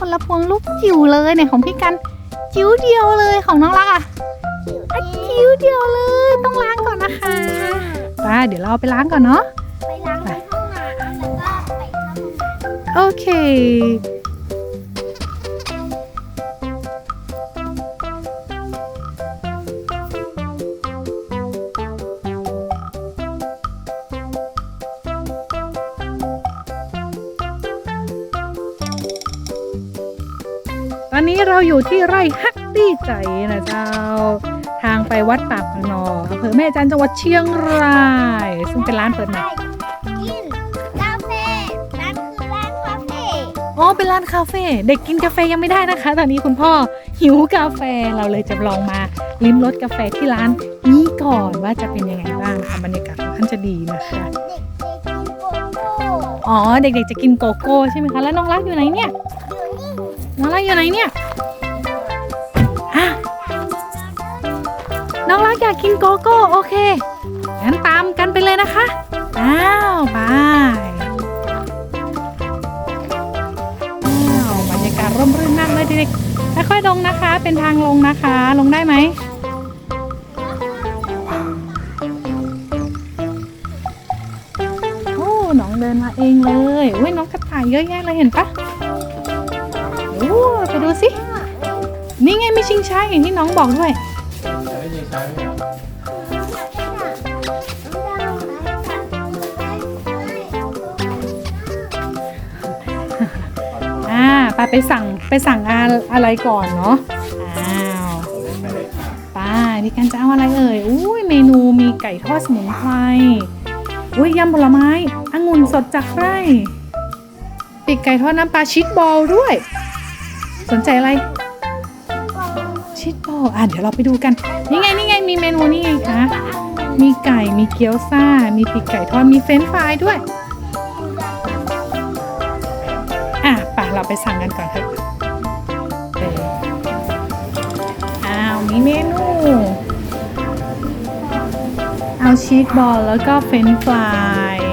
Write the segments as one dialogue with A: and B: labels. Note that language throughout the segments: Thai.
A: คนละพวงลูกจิ๋วเลยเนี่ยของพี่กันจิ๋วเดียวเลยของน้องรักอะอะจิ๋วเดียวเลย ต้องล้างก่อนนะคะไปเดี๋ยวเราเอาไปล้างก่อนเนาะ
B: ไปล้างในห้องน้ำแล้วก็ไปเข้าห้องน้ำ
A: โอเค ตอนนี้เราอยู่ที่ไร่ฮักตี้ใจนะเจ้า ทางไปวัดปากพนออำเภอแม่จันทร์จังหวัดเชียงราย ซึ่งเป็นร้านเปิดใหม่
B: กินกาแฟร้านคือร้านคาเฟ่
A: อ๋อเป็นร้านคาเฟ่เด็กกินกาแฟยังไม่ได้นะคะ ตอนนี้คุณพ่อหิวกาแฟเราเลยจะลองมาลิ้มรสกาแฟที่ร้านนี้ก่อนว่าจะเป็นยังไงบ้างค่ะบรรยากาศค่อนข้างจะดีนะคะ
B: เด็กๆกินโกโก้
A: อ๋อเด็กๆจะกินโกโก้ใช่ไหมคะแล้วน้องรักอยู่ไหนเนี่ย น้องรักอยู่ไหนเนี่ยฮะน้องรักอยากกินโกโก้โอเค งั้นตามกันไปเลยนะคะ อ้าวบายอ้าวบรรยากาศร่มรื่นมากเลยเด็กๆค่อยๆลงนะคะ เป็นทางลงนะคะ ลงได้ไหมโอ้น้องเดินมาเองเลยอุ้ยน้องกระต่ายเยอะแยะเลยเห็นปะ โอ้ไปดูสิ นี่ไงมีชิงช้าอย่างที่น้องบอกด้วย อ่าไปไปสั่งไปสั่งอะไรก่อนเนาะ อ้าวไป้านี่กันจะเอาอะไรเอ่ย อุ้ยเมนูมีไก่ทอดสมุนไพร อุ้ยยำผลไม้ องุ่นสดจากไร่ปีกไก่ทอดน้ำปลาชีสบอลด้วย สนใจอะไรชีสบอลอะเดี๋ยวเราไปดูกัน นี่ไงนี่ไงมีเมนูนี่ไงคะ มีไก่มีเกี๊ยวซ่า มีปีกไก่ทอดมีเฟรนฟรายด้วย อะไป่ะเราไปสั่งกันก่อนเถอะเอออ้าวมีเมนู เอาชีสบอลแล้วก็เฟรนฟราย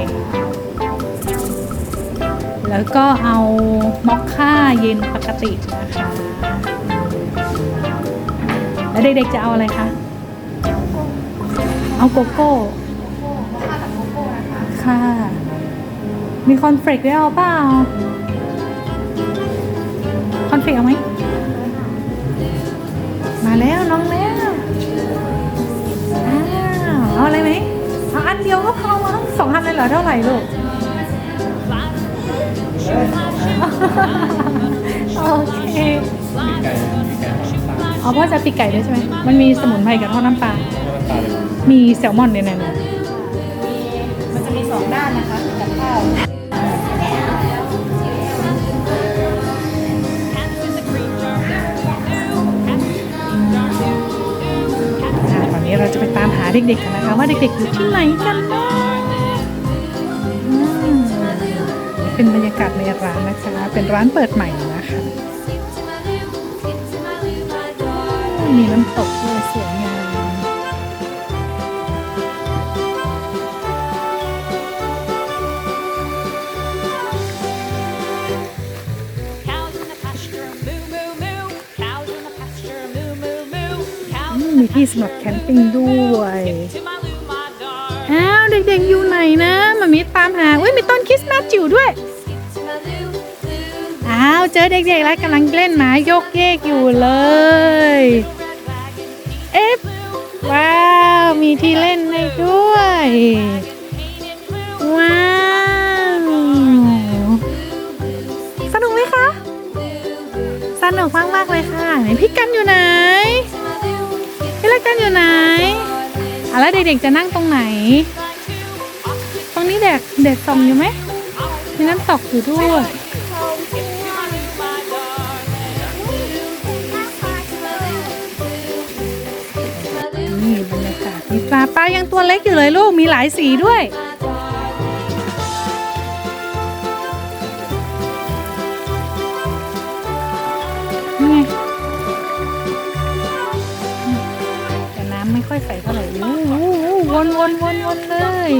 A: แล้วก็เอามอคค่าเย็นปกตินะคะ แล้วเด็กๆจะเอาอะไรคะ เอาโกโก้ค่ะ มีคอนเฟลกด้วยเอาเปล่า คอนเฟลกเอาไหม มาแล้วน้องแล้ว อ้าว เอาอะไรไหมเอาอันเดียวก็พอมั้งสองอันเลยเหรอเท่าไหร่ลูก โอเคเอาพ่อจะปีกไก่ด้วยใช่ไหมมันมีสมุนไพรกับทอดน้ำปลามีแซลมอนเนี่ยนะ
C: มันจะมีสองด้านนะคะกับข้าว
A: อ่าตอนนี้เราจะไปตามหาเด็กๆกันนะคะ ว่าเด็กๆอยู่ที่ไหนกันนะ ในร้านนะคะ เป็นร้านเปิดใหม่นะคะ มีน้ำตกด้วยสวยงามมีที่สำหรับแคมปิ้งด้วยอ้าวเด็กๆอยู่ไหนนะมามีตามหาอุ้ยมีต้นคริสต์มาสจิ๋วด้วย อ้าวเจอเด็กๆแล้วกำลังเล่นหมายกเยกอยู่เลย เอ๊ะว้าว มีที่เล่นให้ด้วย ว้าว สนุกไหมคะ สนุกมากมากๆเลยค่ะ ไหนพี่กันอยู่ไหนพี่เล็กกันอยู่ไหนอะแล้วเด็กๆจะนั่งตรงไหน ตรงนี้เด็กเด็กส่องอยู่ไหมมีน้ำตกอยู่ด้วย มีปลาปลายังตัวเล็กอยู่เลยลูกมีหลายสีด้วย นี่ไงแต่น้ำไม่ค่อยใสเท่าไหร่โอู้หูวนวนวนวนเลย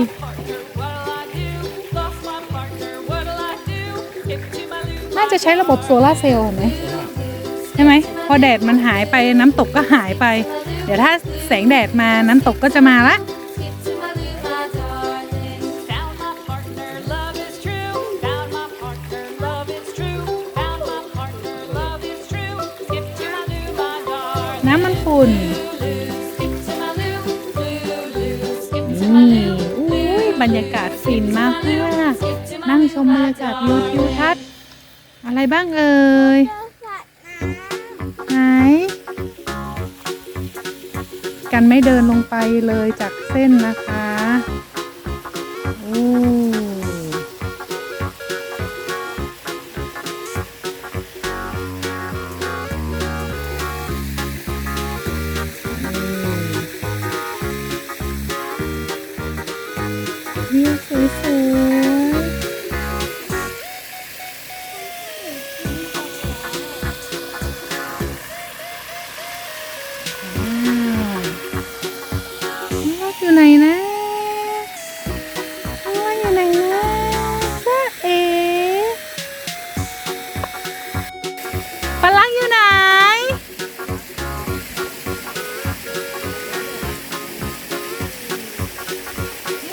A: น่าจะใช้ระบบโซลาร์เซลล์ไหมใช่ไหมพอแดดมันหายไปน้ำตกก็หายไป เดี๋ยวถ้า แสงแดดมาน้ำตกก็จะมาละน้ำมันฝุ่นนี่อุ้ยบรรยากาศฟินมากเพื่อนนั่งชมบรรยากาศวิวทิวทัศน์อะไรบ้างเอ่ย กันไม่เดินลงไปเลยจากเส้นนะคะ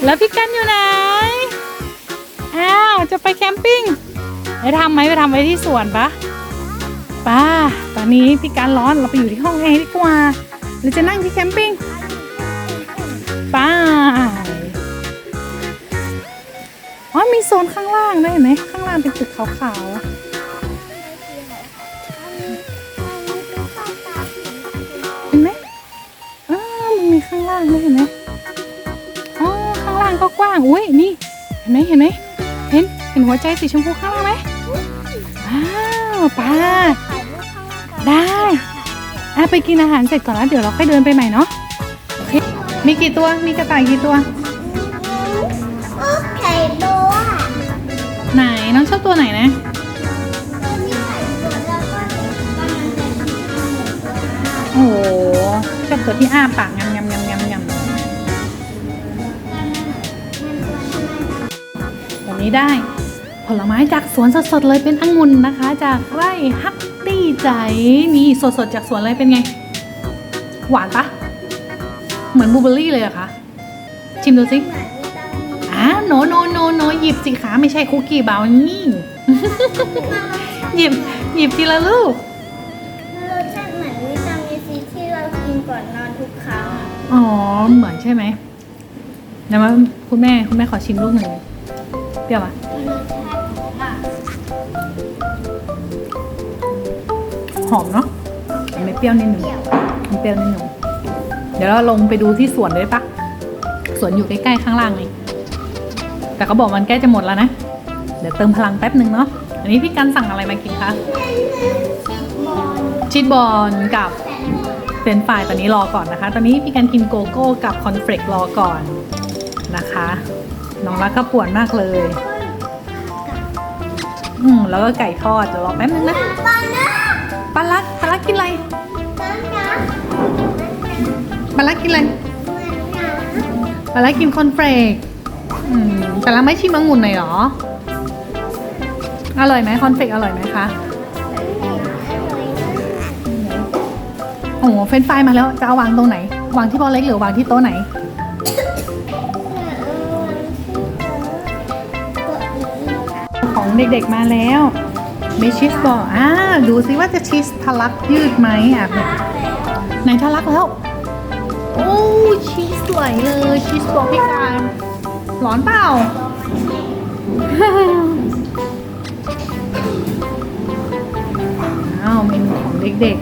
A: แล้วพี่กันอยู่ไหน อ้าว จะไปแคมปิ้งไปทำไหมไปทำไว้ที่สวนปะป้า ตอนนี้พี่กันร้อนเราไปอยู่ที่ห้องแอร์ดีกว่าหรือจะนั่งที่แคมปิ้งไป้าอ๋อมีโซนข้างล่างได้เห็นไหมข้างล่างเป็นตึกขาวๆ
B: เห็
A: นไหมอ้ามันมีข้างล่างด้วยเห็นไหมางล่างก็กว้างอุ้ยนี่เห็นไหมเห็นไหมเห็นเห็นหัวใจสีชมพูข้างล่างไหมอ้าวป้า
B: ถ่ายรูปข้างล่างก่อน
A: ได้อะไปกินอาหารเสร็จก่อนแล้วเดี๋ยวเราค่อยเดินไปใหม่เนาะโอเคมีกี่ตัวมีกระต่ายกี่ตัว
B: โอ้ไข่โบอะ
A: ไหนน้องชอบตัวไหนนะ
B: ตัวนี้ไข่โบแล้วก็กำลังจะกินข้าวหมูตัว
A: โอ้โหชอบตัวที่อ้าปากงำ นนี้ได้ ผลไม้จากสวนสดๆเลยเป็นองุ่นนะคะ จากไร่ฮักตี้ใจนี่สดๆจากสวนเลยเป็นไง หวานปะเหมือนบลูเบอร์รี่เลยเหรอะคะชิมดูสิ
B: เหมือนวิตามิน
A: อ่าโนโนโนโนหยิบสิคะไม่ใช่คุกกี้บราวนี่หยิบหยิบทีละลูก
B: รสชาติเหมือนวิตามินซีที่เรากินก่อนนอนทุกครั้ง
A: อ๋อเหมือนใช่ไหมเดี๋ยวมาคุณแม่คุณแม่ขอชิมลูกหนึ่ง เปรี้ยวปะ
B: รสชาติของมัน
A: หอมเนาะแต่ไม่เปรี้ยวนิดหนึ่ง
B: เปรี้ยว
A: มันเปรี้ยวนิดหนึ่งเดี๋ยวเราลงไปดูที่สวนด้วยปะสวนอยู่ใกล้ๆข้างล่างนี่แต่เขาบอกมันใกล้จะหมดแล้วนะ เดี๋ยวเติมพลังแป๊บหนึ่งเนาะอันนี้พี่กันสั่งอะไรมากินคะชีสบอลกับเฟรนฟรายตอนนี้รอก่อนนะคะ ตอนนี้พี่กันกินโกโก้กับคอนเฟลกรอก่อนนะคะ น้องรักก็ปวดมากเลย อืมแล้วก็ไก่ทอดเดี๋ยวรอแป๊บนึงนะ
B: บอลนะ
A: ปลาลักปลาลักกินอะไร
B: น้ำน้
A: ปลาลักกินอะไรำ
B: เหมือนน้ำ
A: ปลาลักกินคอนเฟลกอืมปลาลักไม่ชิมองุ่นหน่อยเหรอ อร่อยไหมคอนเฟลกอร่อยไหมคะโอ้โหเฟรนช์ฟรายมาแล้วจะเอาวางตรงไหน วางที่โต๊ะเล็กหรือวางที่โต๊ะไหน เด็กๆมาแล้วมีชีสบอลอ่าดูซิว่าจะชีสทะลักยืดไหมอะไหนทะลักแล้ว โอ้ชีสไหลเลยชีสบอลพี่การร้อนเปล่าอ้าวเมนูของเด็ก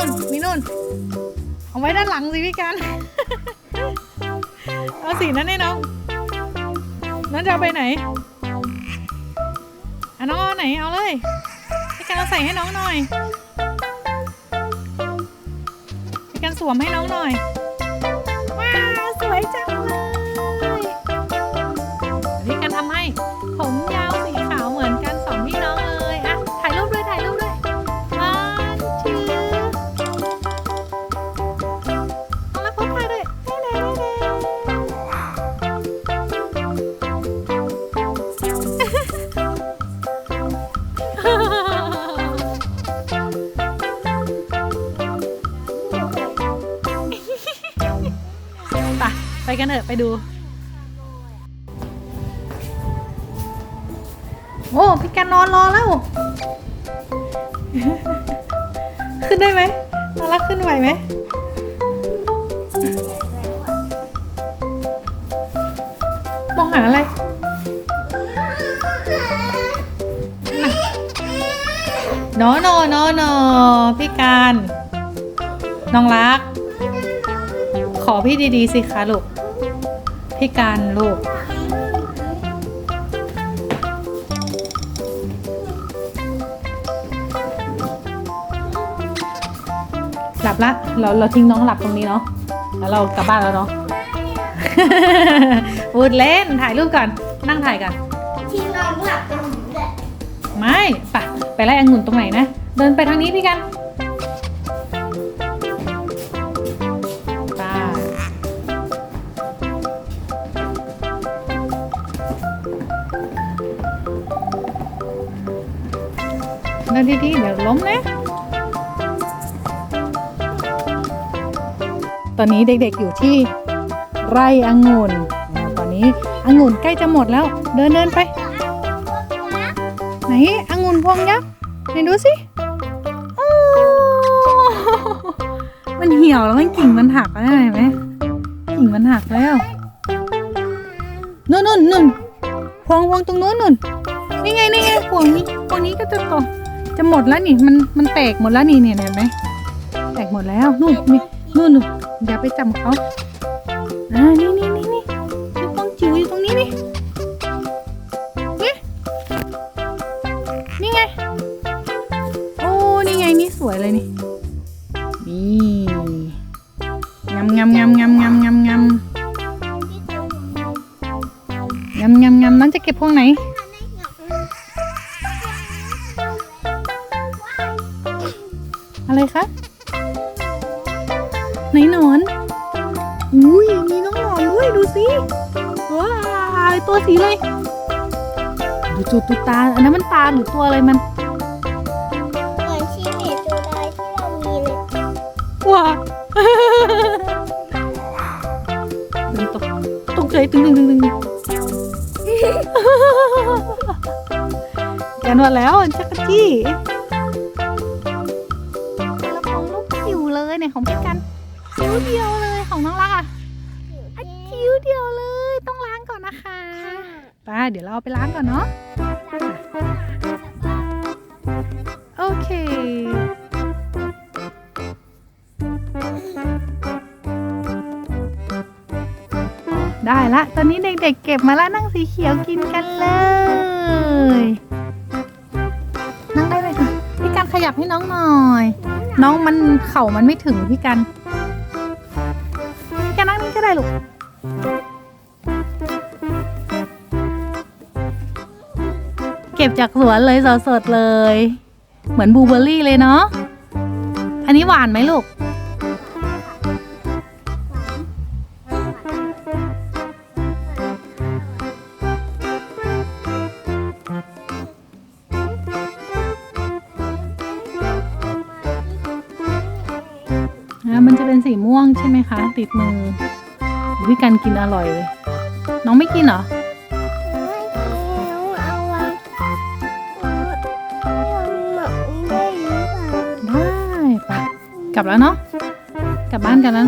A: นู่นนู่นนู่น มีนู่น เอาไว้ด้านหลังสิพี่กัน เอาสีนั้นให้น้อง น้องจะเอาไปไหนอะน้องเอาไหนเอาเลย พี่กันเอาใส่ให้น้องหน่อย พี่กันสวมให้น้องหน่อย
B: เไป
A: ไปกันเถอะไปดู โอ้พี่กันนอนรอแล้ว ขึ้นได้ไหมนอนรักขึ้นไหวไหมมองหาอะไรนอนอนอนอพี่การน้องรัก อพี่ดีๆสิคะลูก พี่การลูก หลับละ เราเราทิ้งน้องหลับตรงนี้เนาะ แล้วเรากลับบ้านแล้วเนาะพูดเล่น ถ่ายรูปก่อน นั่งถ่ายกัน
B: ที่น้องหลับตรงนี้แหละ
A: ไม่ปะไปไล่องุ่นตรงไหนนะ เดินไปทางนี้พี่กัน เดินดีๆเดี๋ยวล้มนะ ตอนนี้เด็กๆอยู่ที่ไร่องุ่นตอนนี้องุ่นใกล้จะหมดแล้ว เดินเดินๆไป ไหนองุ่นพวงยักษ์ไหนดูสิมันเหี่ยวแล้วมันกิ่งมันหักแล้วเห็นไหมกิ่งมันหักแล้วนู่นนู่นนู่นพวงพวงตรงนู้นนู่นนี่ไงนี่ไงพวงนี้พวงนี้ก็จะโต จะหมดแล้วนี่มันมันแตกหมดแล้วนี่เนี่ยเห็นไหมแตกหมดแล้วนู่นนี่นู่นนู่นอย่าไปจับเขาอ่านี่นี่นี่นี่มีพวงจิ๋วอยู่ตรงนี้นี่นี่นี่ไงโอ้นี่ไงนี่สวยเลยนี่นี่งำงำงำงำงำงำงำงำงำงำน้องจะเก็บพวงไหน จุดตุตาอันนั้นมันตาหรือตัวอะไรมัน
B: เหมือนชีเมตตัวใดที่เรามีเลย
A: ว้าดึงตกตกใจตึงตึงตึงตึงแกนวดแล้วจักรจี้ ละตอนนี้เด็กๆ เก็บมาแล้วนั่งสีเขียวกินกันเลย นั่งได้เลยค่ะพี่กันขยับให้น้องหน่อย น้องมันเข่ามันไม่ถึงพี่กันพี่กันนั่งนี่ก็ได้ลูกเก็บจากสวนเลยสดๆเลย เหมือนบลูเบอร์รี่เลยเนาะอันนี้หวานไหมลูก สีม่วงใช่ไหมคะ ติดมือวิกันกินอร่อยเลย น้องไม่กินเหรอ
B: น้องเอาวางหมักได้หรือเปล่า
A: ได้ปะกลับแล้วเนาะกลับบ้านกันแล้ว